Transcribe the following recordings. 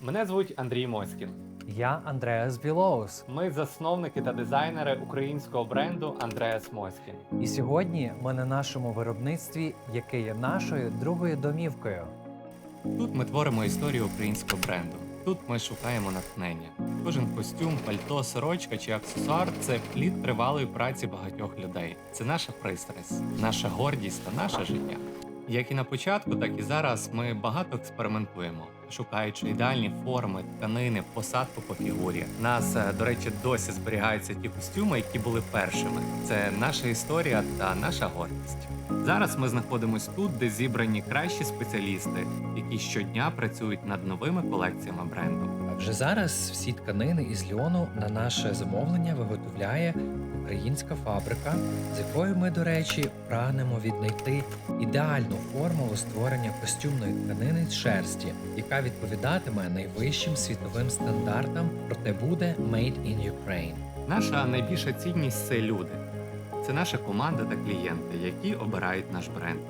Мене звуть Андрій Моськін. Я Андреас Білоус. Ми засновники та дизайнери українського бренду Андреас Моськін. І сьогодні ми на нашому виробництві, яке є нашою другою домівкою. Тут ми творимо історію українського бренду. Тут ми шукаємо натхнення. Кожен костюм, пальто, сорочка чи аксесуар це плід тривалої праці багатьох людей. Це наша пристрасть, наша гордість та наше життя. Як і на початку, так і зараз ми багато експериментуємо, шукаючи ідеальні форми, тканини, посадку по фігурі. Нас, е, до речі, досі зберігаються ті костюми, які були першими. Це наша історія та наша гордість. Зараз ми знаходимося тут, де зібрані кращі спеціалісти, які щодня працюють над новими колекціями бренду. Вже зараз всі тканини із льону на наше замовлення виготовляє українська фабрика, з якою ми, до речі, прагнемо віднайти ідеальну формулу створення костюмної тканини з шерсті, яка відповідатиме найвищим світовим стандартам, проте буде Made in Ukraine. Наша найбільша цінність це люди. Це наша команда та клієнти, які обирають наш бренд.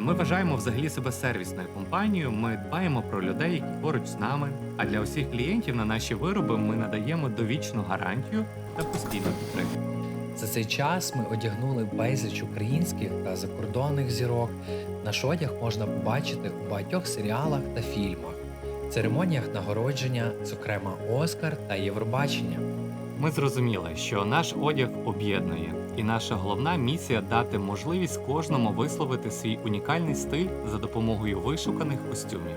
Ми вважаємо взагалі себе сервісною компанією. Ми дбаємо про людей, які поруч з нами. А для усіх клієнтів на наші вироби ми надаємо довічну гарантію та постійну підтримку. За цей час ми одягнули безліч українських та закордонних зірок. Наш одяг можна побачити у багатьох серіалах та фільмах, церемоніях нагородження, зокрема Оскар та Євробачення. Ми зрозуміли, що наш одяг об'єднує, і наша головна місія дати можливість кожному висловити свій унікальний стиль за допомогою вишуканих костюмів.